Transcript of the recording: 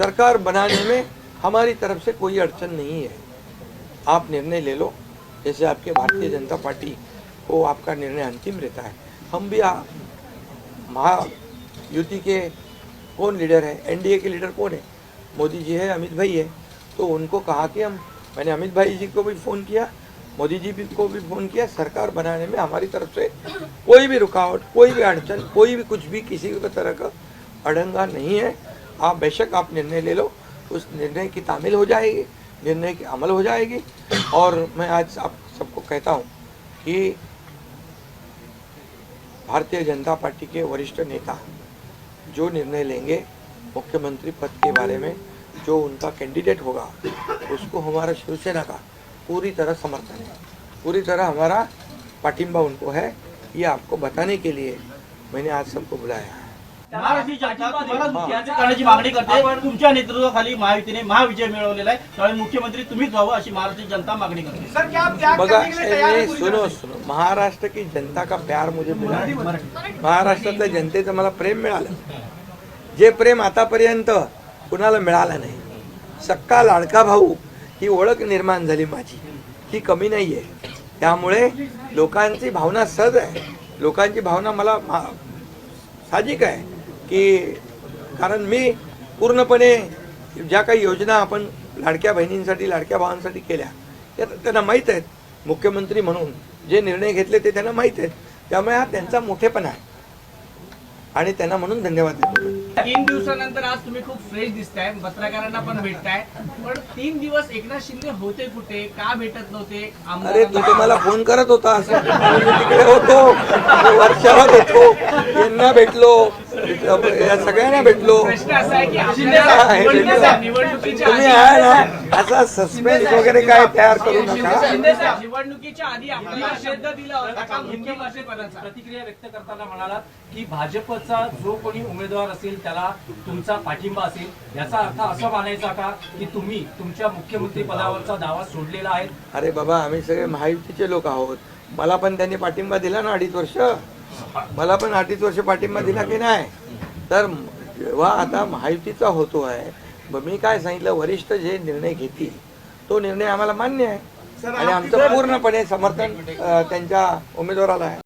सरकार बनाने में हमारी तरफ़ से कोई अड़चन नहीं है। आप निर्णय ले लो। जैसे आपके भारतीय जनता पार्टी को आपका निर्णय अंतिम रहता है। हम भी महायुति के कौन लीडर है? एनडीए के लीडर कौन है? मोदी जी है, अमित भाई है। तो उनको कहा कि हम मैंने अमित भाई जी को भी फ़ोन किया, मोदी जी को भी फ़ोन किया। सरकार बनाने में हमारी तरफ़ से कोई भी रुकावट, कोई भी अड़चन, कोई भी कुछ भी किसी भी तरह का अड़ंगा नहीं है। आप बेशक आप निर्णय ले लो, उस निर्णय की तामील हो जाएगी, निर्णय की अमल हो जाएगी। और मैं आज आप सबको कहता हूँ कि भारतीय जनता पार्टी के वरिष्ठ नेता जो निर्णय लेंगे मुख्यमंत्री पद के बारे में, जो उनका कैंडिडेट होगा, उसको हमारा शिवसेना का पूरी तरह समर्थन है। पूरी तरह हमारा पाटिंबा उनको है, ये आपको बताने के लिए मैंने आज सबको बुलाया महाराष्ट्र जनता तुम्हाला मुख्यमंत्री करण्याची मागणी करते. तुमच्या नेतृत्वाखाली महायुतीने महाविजय मिळवलेला आहे. त्यामुळे मुख्यमंत्री तुम्हीच व्हावं अशी महाराष्ट्र जनता मागणी करते. सर क्या आप त्याग बघा करने के लिए तैयार नहीं, हैं पूरी सुनो तरह? सुनो. महाराष्ट्र की जनता का प्यार मुझे मिला है. महाराष्ट्रातल्या जनतेचं मला प्रेम मिळालं. जे प्रेम आतापर्यंत कुणाला मिळालं नाही. सक्का लाडका भाऊ ही ओळख निर्माण झाली माझी. ही कमी नाही आहे त्यामुळे लोकांची भावना सहज आहे. लोकांची भावना मला मा- साहजिक आहे. की कारण मी पूर्णपणे ज्या काही योजना आपण लाडक्या बहिणींसाठी लाडक्या भावांसाठी केल्या त्या त्यांना माहीत आहेत. मुख्यमंत्री म्हणून जे निर्णय घेतले ते त्यांना माहीत आहेत. त्यामुळे हा त्यांचा मोठेपणा आहे. आणि त्यांना म्हणून धन्यवाद देतो. तीन दिवसानंतर आज तुम्ही खूप फ्रेश दिसताय. पत्रकारांना पण भेटताय. पण तीन दिवस एकनाथ शिंदे होते कुठे? का भेटत नव्हते? अरे तू मला फोन करत होता तिकडे होतो. वर्षावर होतो. यांना भेटलो. या सगळ्यांना भेटलो. तुम्ही आधी- आहे ना असा सस्पेन्स वगैरे काय तयार करू नका. निवडणुकीच्या आधी प्रतिक्रिया व्यक्त करताना म्हणालात की भाजपचा जो कोणी उमेदवार असेल त्याला तुमचा पाठिंबा असेल. याचा अर्थ असा मानायचा का की तुम्ही तुमच्या मुख्यमंत्री पदावरचा दावा सोडलेला आहे? अरे बाबा आम्ही सगळे महायुतीचे लोक आहोत. मला पण त्यांनी पाठिंबा दिला ना अडीच वर्ष. मला पण अडीच वर्ष पाठिंबा दिला की नाही? तर जेव्हा आता महायुतीचा होतो आहे मग मी काय सांगितलं वरिष्ठ जे निर्णय घेतील तो निर्णय आम्हाला मान्य आहे. आणि आमचं पूर्णपणे समर्थन त्यांच्या उमेदवाराला आहे.